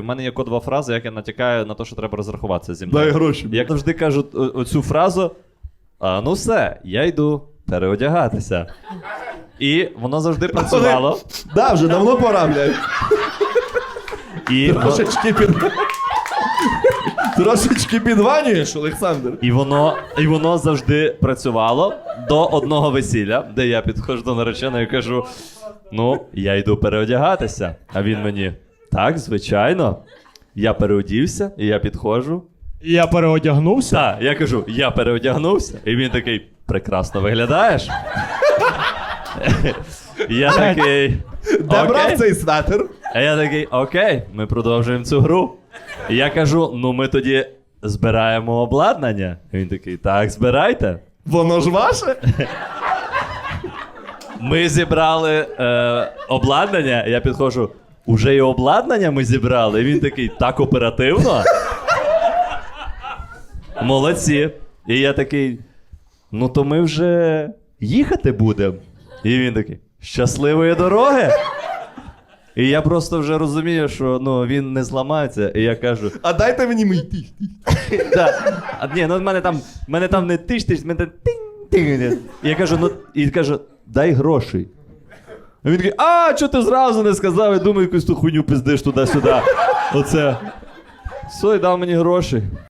В мене є кодова фраза, як я натякаю на те, що треба розрахуватися зі мною. Дай гроші. Я завжди кажу о- оцю фразу: а, ну все, я йду переодягатися. І воно завжди працювало. Да, вже давно пора, блядь. І, во- Трошечки під... Трошечки підванюєш, Олександр. і, воно, і воно завжди працювало до одного весілля, де я підходжу до нареченої і кажу: ну, я йду переодягатися. А він мені, так, звичайно. Я переодівся, і я підходжу. Я переодягнувся. Так, я кажу, я переодягнувся, і він такий, прекрасно виглядаєш. Я такий. Де брав цей светр? А я такий, окей, ми продовжуємо цю гру. І я кажу: ну ми тоді збираємо обладнання. І він такий, так, збирайте. Воно ж ваше? Ми зібрали е, обладнання. Я підходжу. Уже і обладнання ми зібрали. І він такий, так оперативно. Молодці. І я такий. Ну, то ми вже їхати будемо. І він такий: щасливої дороги. І я просто вже розумію, що ну, він не зламається. І я кажу: А дайте мені мій. Да. А, ні, ну в мене там, мене там не тиш тиш, мене тинь тинь. Я кажу, ну і кажу, дай грошей. А він такий, а, чого ти зразу не сказав? Я думаю, якусь ту хуйню пиздиш туди-сюди. Оце. Все, і дав мені гроші.